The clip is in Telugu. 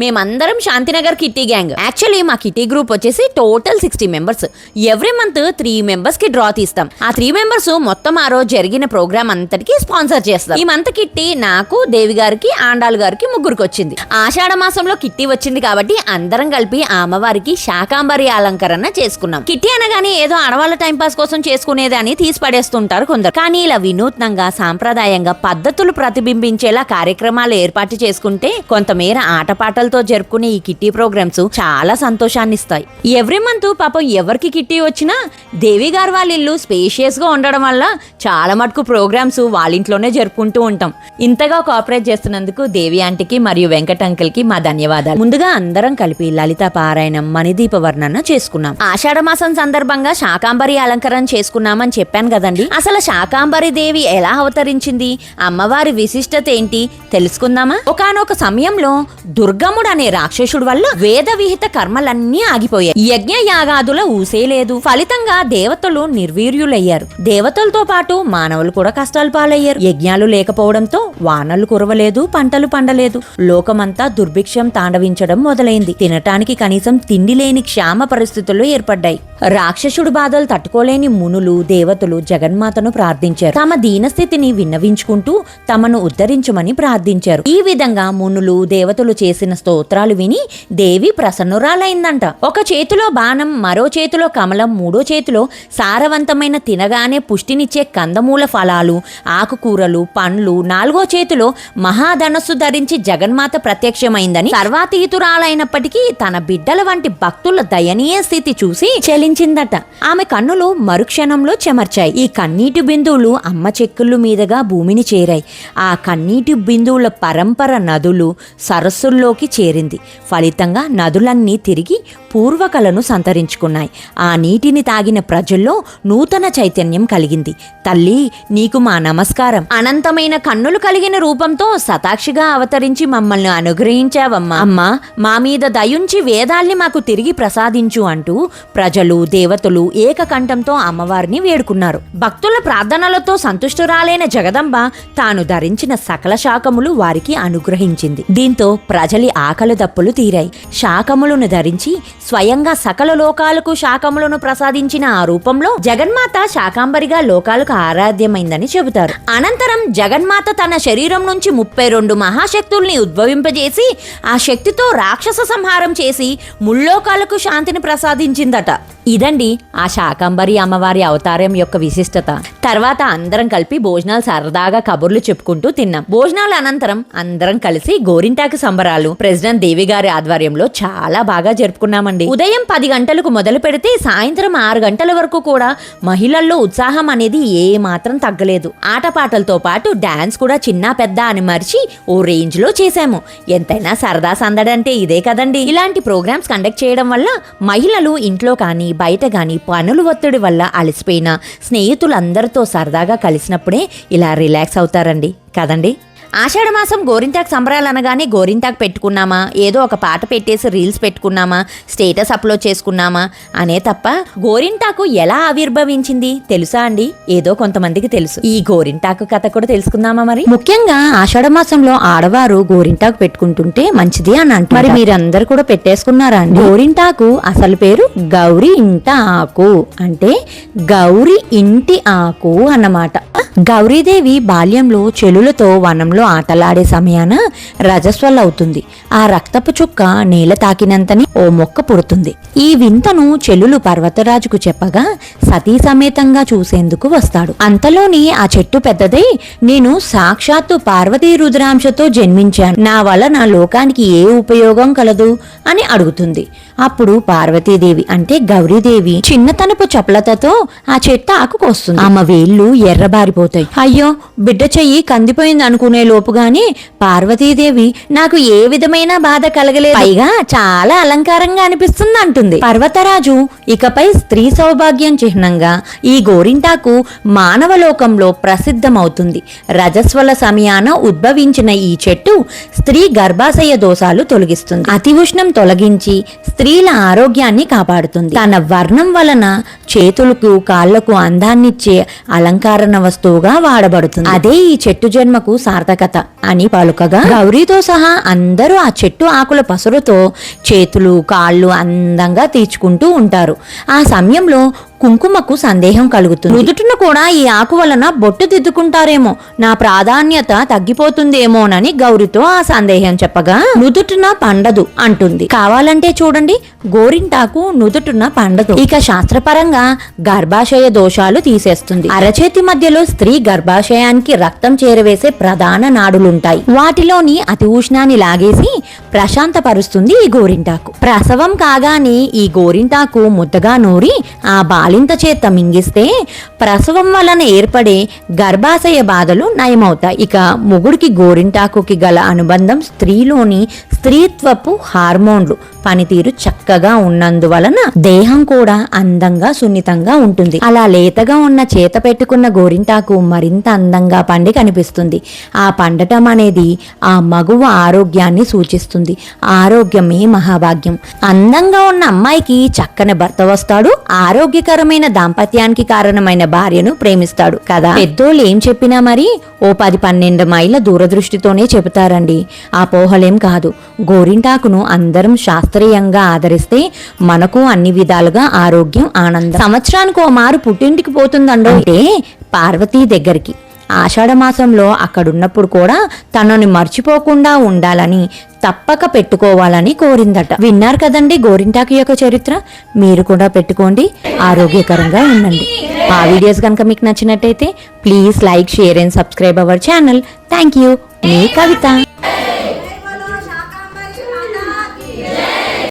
మేమందరం శాంతినగర్ కిట్టి గ్యాంగ్. యాక్చువల్లీ మా కిట్టి గ్రూప్ వచ్చేసి total sixty members every month three మెంబర్స్కి డ్రా తీస్తాం. ఆ త్రీ మెంబర్స్ మొత్తం ఆ రోజు జరిగిన ప్రోగ్రామ్ అంతటికి స్పాన్సర్ చేస్తాం. ఈ మంత్ కిట్టి నాకు దేవి గారికి ఆండాలు గారికి ముగ్గురికి వచ్చింది. ఆషాఢ మాసంలో కిట్టి వచ్చింది కాబట్టి అందరం కలిపి ఆ అమ్మవారికి శాకాంబరి అలంకరణ చేసుకున్నాం. కిట్టి అనగానే ఏదో ఆడవాళ్ళ టైం పాస్ కోసం చేసుకునేది అని తీసి పడేస్తుంటారు కొందరు. కానీ ఇలా వినూత్నంగా సాంప్రదాయంగా పద్ధతులు ప్రతిబింబించేలా కార్యక్రమాలు ఏర్పాటు చేసుకుంటే కొంతమేర ఆటపాటలు ఆటపాటలతో జరుపుకునే ఈ కిట్టి ప్రోగ్రామ్స్ చాలా సంతోషాన్ని ఇస్తాయి ఎవ్రీ మంత్ పాపం ఎవరికి కిట్టి వచ్చినా దేవి గారు వాళ్ళ ఇల్లు స్పేషియస్గా ఉండడం వల్ల చాలా మటుకు ప్రోగ్రామ్స్ వాళ్ళ ఇంట్లోనే జరుపుకుంటూ ఉంటాం. ఇంతగా కోఆపరేట్ చేస్తున్నందుకు దేవి ఆంటీకి మరియు వెంకట అంకిల్కి మా ధన్యవాదాలు. ముందుగా అందరం కలిపి లలిత పారాయణం మణిదీప వర్ణన చేసుకున్నాం. ఆషాఢ మాసం సందర్భంగా శాకాంబరి అలంకరణ చేసుకున్నామని చెప్పాను కదండి. అసలు శాకాంబరి దేవి ఎలా అవతరించింది? అమ్మవారి విశిష్టత ఏంటి? తెలుసుకుందామా? ఒకనొక సమయంలో దుర్గముడు అనే రాక్షసుడు వల్ల వేద విహిత కర్మలన్నీ ఆగిపోయాయి. యజ్ఞ యాగాదుల ఊసేలేదు ఫలితంగా దేవతలు నిర్వీర్యులయ్యారు. దేవతలతో పాటు మానవులు కూడా కష్టాలు పాలయ్యారు. యజ్ఞాలు లేకపోవడంతో వానలు కురవలేదు పంటలు పండలేదు. లోకమంతా దుర్భిక్షం తాండవించడం మొదలైంది. తినటానికి కనీసం తిండి లేని క్షామ పరిస్థితులు ఏర్పడ్డాయి. రాక్షసుడు బాధలు తట్టుకోలేని మునులు దేవతలు జగన్మాతను ప్రార్థించారు. తమ దీనస్థితిని విన్నవించుకుంటూ తమను ఉద్ధరించమని ప్రార్థించారు. ఈ విధంగా మునులు దేవతలు చేసిన స్తోత్రాలు విని దేవి ప్రసన్నురాలైందంట. ఒక చేతిలో బాణం మరో చేతిలో కమలం మూడో చేతిలో సారవంతమైన తినగానే పుష్టినిచ్చే కందమూల ఫలాలు ఆకుకూరలు పండ్లు నాలుగో చేతిలో మహాధనస్సు ధరించి జగన్మాత ప్రత్యక్షమైందని సర్వాతీతురాలైనప్పటికీ తన బిడ్డల వంటి భక్తుల దయనీయ స్థితి చూసి చెలించిందట. ఆమె కన్నులు మరుక్షణంలో చెమర్చాయి. ఈ కన్నీటి బిందువులు అమ్మ చెక్కుళ్ళు మీదుగా భూమిని చేరాయి. ఆ కన్నీటి బిందువుల పరంపర నదులు సరస్సుల్లోకి చేరింది. ఫలితంగా నదులన్నీ తిరిగి పూర్వకలను సంతరించుకున్నాయి. ఆ నీటిని తాగిన ప్రజల్లో నూతన చైతన్యం కలిగింది. తల్లి నీకు మా నమస్కారం. అనంతమైన కన్నులు కలిగిన రూపంతో సతాక్షిగా అవతరించి మమ్మల్ని అనుగ్రహించావమ్మా. అమ్మా మా మీద దయుంచి వేదాల్ని మాకు తిరిగి ప్రసాదించు అంటూ ప్రజలు దేవతలు ఏకకంఠంతో అమ్మవారిని వేడుకున్నారు. భక్తుల ప్రార్థనలతో సంతుష్టురాలైన జగదంబ తాను ధరించిన సకల శాకములు వారికి అనుగ్రహించింది. దీంతో ప్రజలి ఆకలి దప్పులు తీరాయి. శాకములను ధరించి స్వయంగా సకల లోకాలకు శాకములను ప్రసాదించిన ఆ రూపంలో జగన్మాత శాకాంబరిగా లోకాలకు ఆరాధ్యమైందని చెబుతారు. అనంతరం జగన్మాత తన శరీరం నుంచి ముప్పై రెండు మహాశక్తుల్ని ఉద్భవింపజేసి ఆ శక్తితో రాక్షస సంహారం చేసి ముల్లోకాలకు శాంతిని ప్రసాదించిందట. ఇదండి ఆ శాకంబరి అమ్మవారి అవతారం యొక్క విశిష్టత. తర్వాత అందరం కలిపి భోజనాలు సరదాగా కబుర్లు చెప్పుకుంటూ తిన్నాం. భోజనాల అనంతరం అందరం కలిసి గోరింటాకు సంబరాలు ప్రెసిడెంట్ దేవి గారి ఆధ్వర్యంలో చాలా బాగా జరుపుకున్నామండి. ఉదయం పది గంటలకు మొదలు పెడితే సాయంత్రం ఆరు గంటల వరకు కూడా మహిళల్లో ఉత్సాహం అనేది ఏ మాత్రం తగ్గలేదు. ఆటపాటలతో పాటు డాన్స్ కూడా చిన్న పెద్ద అని మరిచి ఓ రేంజ్లో చేశాము. ఎంతైనా సరదా సందడంటే ఇదే కదండి. ఇలాంటి ప్రోగ్రామ్స్ కండక్ట్ చేయడం వల్ల మహిళలు ఇంట్లో కానీ బయట కానీ పనులు ఒత్తిడి వల్ల అలసిపోయిన స్నేహితులందరితో సరదాగా కలిసినప్పుడే ఇలా రిలాక్స్ అవుతారండి. కదండి? ఆషాఢ మాసం గోరింటాకు సంబరాలు అనగానే గోరింటాకు పెట్టుకున్నామా? ఏదో ఒక పాట పెట్టేసి రీల్స్ పెట్టుకున్నామా? స్టేటస్ అప్లోడ్ చేసుకున్నామా? అనే తప్ప గోరింటాకు ఎలా ఆవిర్భవించింది తెలుసా అండి? ఏదో కొంతమందికి తెలుసు. ఈ గోరింటాకు కథ కూడా తెలుసుకుందామా మరి? ముఖ్యంగా ఆషాఢ మాసంలో ఆడవారు గోరింటాకు పెట్టుకుంటుంటే మంచిది అని అంటారు మరి మీరందరూ కూడా పెట్టేసుకున్నారా అండి? గోరింటాకు అసలు పేరు గౌరీ ఇంట ఆకు. అంటే గౌరి ఇంటి ఆకు అన్నమాట. గౌరీదేవి బాల్యంలో చెలులతో వనంలో ఆటలాడే సమయాన రజస్వల్లవుతుంది ఆ రక్తపు చుక్క నేల తాకినంతని ఓ మొక్క పుడుతుంది. ఈ వింతను చెలులు పర్వతరాజుకు చెప్పగా సతీ సమేతంగా చూసేందుకు వస్తాడు. అంతలోని ఆ చెట్టు పెద్దదై నేను సాక్షాత్తు పార్వతీ రుద్రాంశతో జన్మించాను. నా వలన లోకానికి ఏ ఉపయోగం కలదు అని అడుగుతుంది. అప్పుడు పార్వతీదేవి అంటే గౌరీదేవి చిన్నతనపు చపలతతో ఆ చెట్టు ఆకుకొస్తుంది ఆమె వేళ్ళు ఎర్రబారిపోతాయి. అయ్యో బిడ్డ చెయ్యి కందిపోయింది అనుకునే లోపుగానే పార్వతీదేవి నాకు ఏ విధమైన బాధ కలగలేదు. పైగా చాలా అలంకారంగా అనిపిస్తుంది అంటుంది. పర్వతరాజు ఇకపై స్త్రీ సౌభాగ్యం చిహ్నంగా ఈ గోరింటాకు మానవ లోకంలో ప్రసిద్ధమవుతుంది. రజస్వల సమయాన ఉద్భవించిన ఈ చెట్టు స్త్రీ గర్భాశయ దోషాలు తొలగిస్తుంది. అతి ఉష్ణం తొలగించి స్త్రీ స్త్రీల ఆరోగ్యాన్ని కాపాడుతుంది. తన వర్ణం వలన చేతులకు కాళ్ళకు అందాన్నిచ్చే అలంకరణ వస్తువుగా వాడబడుతుంది. అదే ఈ చెట్టు జన్మకు సార్థకత అని పలుకగా గౌరీతో సహా అందరూ ఆ చెట్టు ఆకుల పసురుతో చేతులు కాళ్ళు అందంగా తీర్చుకుంటూ ఉంటారు. ఆ సమయంలో కుంకుమకు సందేహం కలుగుతుంది. నుదుటిన కూడా ఈ ఆకు వలన బొట్టు దిద్దుకుంటారేమో. నా ప్రాధాన్యత తగ్గిపోతుందేమోనని గౌరితో ఆ సందేహం చెప్పగా నుదుటిన పండదు అంటుంది. కావాలంటే చూడండి గోరింటాకు నుదుటున పండదు. ఇక శాస్త్రపరంగా గర్భాశయ దోషాలు తీసేస్తుంది. అరచేతి మధ్యలో స్త్రీ గర్భాశయానికి రక్తం చేరవేసే ప్రధాన నాడులుంటాయి. వాటిలోని అతి ఉష్ణాన్ని లాగేసి ప్రశాంతపరుస్తుంది ఈ గోరింటాకు. ప్రసవం కాగానే ఈ గోరింటాకు ముద్దగా నూరి ఆ కాలింత చేత మింగిస్తే ప్రసవం వలన ఏర్పడే గర్భాశయ బాధలు నయమవుతాయి. ఇక మొగుడికి గోరింటాకుకి గల అనుబంధం స్త్రీలోని స్త్రీత్వపు హార్మోన్లు పనితీరు చక్కగా ఉన్నందువలన దేహం కూడా అందంగా సున్నితంగా ఉంటుంది. అలా లేతగా ఉన్న చేత పెట్టుకున్న గోరింటాకు మరింత అందంగా పండి కనిపిస్తుంది. ఆ పండటం అనేది ఆ మగువ ఆరోగ్యాన్ని సూచిస్తుంది. ఆరోగ్యమే మహాభాగ్యం. అందంగా ఉన్న అమ్మాయికి చక్కని భర్త వస్తాడు. ఆరోగ్యకరమైన దాంపత్యానికి కారణమైన భార్యను ప్రేమిస్తాడు కదా. పెద్దోళ్ళు ఏం చెప్పినా మరి ఓ పది పన్నెండు మైళ్ళ దూరదృష్టితోనే చెబుతారండి. ఆ పోహలేం కాదు. గోరింటాకును అందరం శాస్త్రీయంగా ఆదరిస్తే మనకు అన్ని విధాలుగా ఆరోగ్యం ఆనందం. సంవత్సరానికి ఓ మారు పుట్టింటికి పోతుందండో అంటే పార్వతీ దగ్గరికి. ఆషాఢమాసంలో అక్కడున్నప్పుడు కూడా తనని మర్చిపోకుండా ఉండాలని తప్పక పెట్టుకోవాలని కోరిందట. విన్నారు కదండి గోరింటాకు యొక్క చరిత్ర? మీరు కూడా పెట్టుకోండి ఆరోగ్యకరంగా ఉండండి. ఆ వీడియోస్ కనుక మీకు నచ్చినట్టయితే please like share and subscribe our channel. Thank you. Me Kavitha.